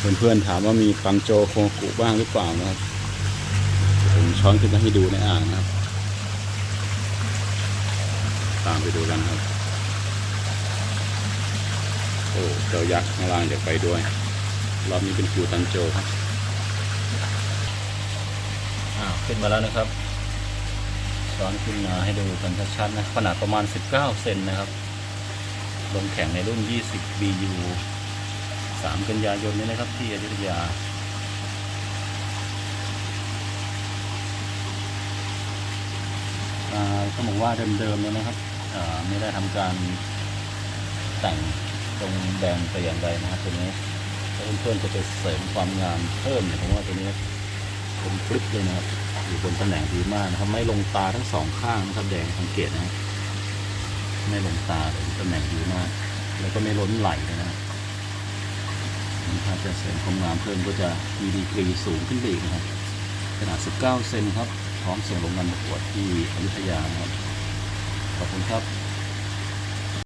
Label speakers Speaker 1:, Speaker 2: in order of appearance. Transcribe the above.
Speaker 1: เพื่อนๆถามว่ามีปังโจโคกุบ้างหรือเปล่านะครับ ผมช้อนขึ้นมาให้ดูในอ่างนะครับ ตามไปดูกันครับ โอ้เจ้ายักษ์ข้างล่างอยากไปด้วย รอบนี้เป็นคิวตันโจครับอ้าวขึ้นมาแล้วนะครับ ช้อนขึ้นมาให้ดูกันชัดๆนะขนาดประมาณ 19 เซนนะครับลงแข่งในรุ่น 20 BU 3 กันยายนนี้นะครับที่อยุธยาอ่าบอกว่าเดิมๆเนี่ยนะครับไม่ได้ทำการแต่งตรงแดงแต่อย่างใดนะครับตัวนี้ถ้าเพื่อนๆจะไปเสริมความงามเพิ่มเนี่ยผมว่าตัวนี้เป็นคลิปเลยนะครับอยู่บนตำแหน่งดีมากนะครับไม่ลงตาทั้งสองข้างนะครับแดงสังเกตนะไม่ลงตาเลยตำแหน่งดีมาก แล้วก็ไม่ล้นไหลเลย นะครับถ้าจะเสริมความงามเพิ่มก็จะมีดีกรีสูงขึ้นไปอีกนะครับขนาด 19 เซนครับพร้อมส่งลงงานประกวดที่อยุธยานะครับขอบคุณครับ